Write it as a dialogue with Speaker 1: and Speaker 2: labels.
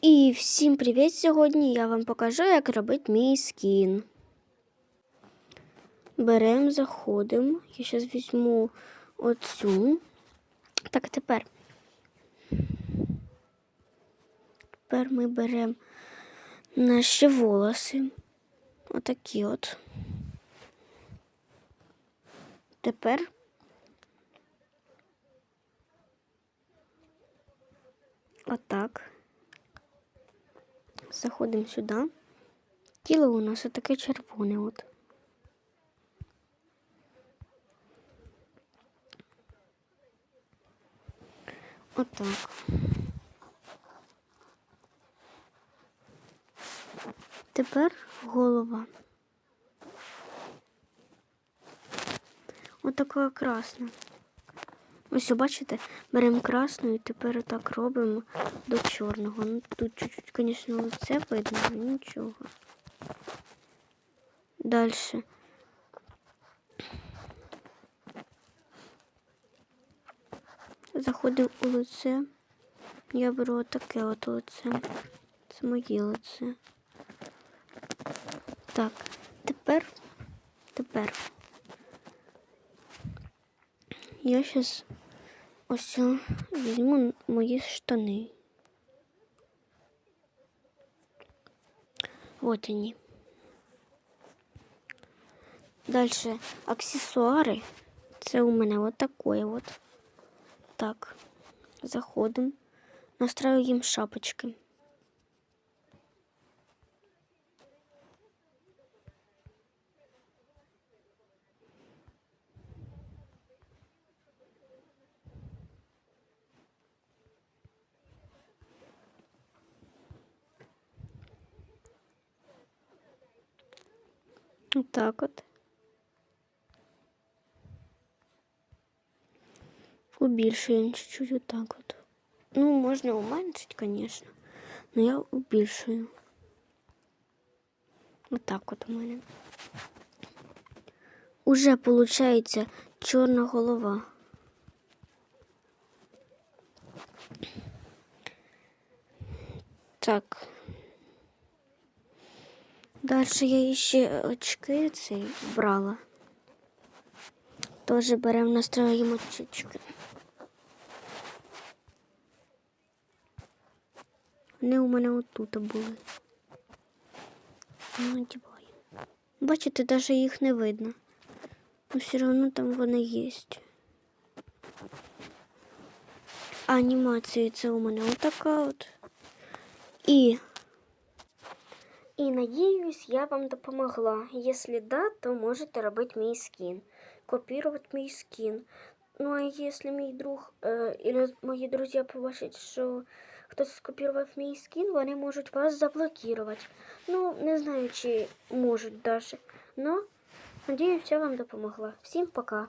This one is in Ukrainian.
Speaker 1: І всім привіт! Сьогодні я вам покажу, як робити мій скін. Беремо, заходимо. Я зараз візьму оцю. Так, тепер. Тепер ми беремо наші волоси. Отакі от. Тепер отак. Заходимо сюди. Тіло у нас таке червоне. От. Отак. Тепер голова. Отака красна. Ось, бачите, беремо красну і тепер так робимо до чорного. Ну, тут чуть-чуть, звісно, лице видно, але нічого. Далі. Заходимо у лице. Я беру таке от лице. Це моє лице. Так, тепер, тепер. Я зараз ось візьму мої штани. Вот они. Дальше аксесуари. Це у мене от такое от. Так, заходимо. Настраиваем шапочки. Вот так вот. Убільшуємо чуть-чуть вот так вот. Ну, можно уменьшить, конечно. Но я убільшую. Вот так вот у мене. Уже получается чорна голова. Так. Дальше я ще очки ці брала. Тоже беремо, настроїмо очечки. Вони у мене отут були. Ну. Бачите, навіть їх не видно. Но все одно там вони є. Анімація це у мене отака от. І І надіюсь, я вам допомогла. Якщо да, то можете робити мій скін, копірувати мій скін. Ну а якщо мій друг е, или мої друзі побачать, що хтось скопірував мій скін, вони можуть вас заблокувати. Ну, не знаю, чи можуть даже. Но надіюсь, я вам допомогла. Всім пока.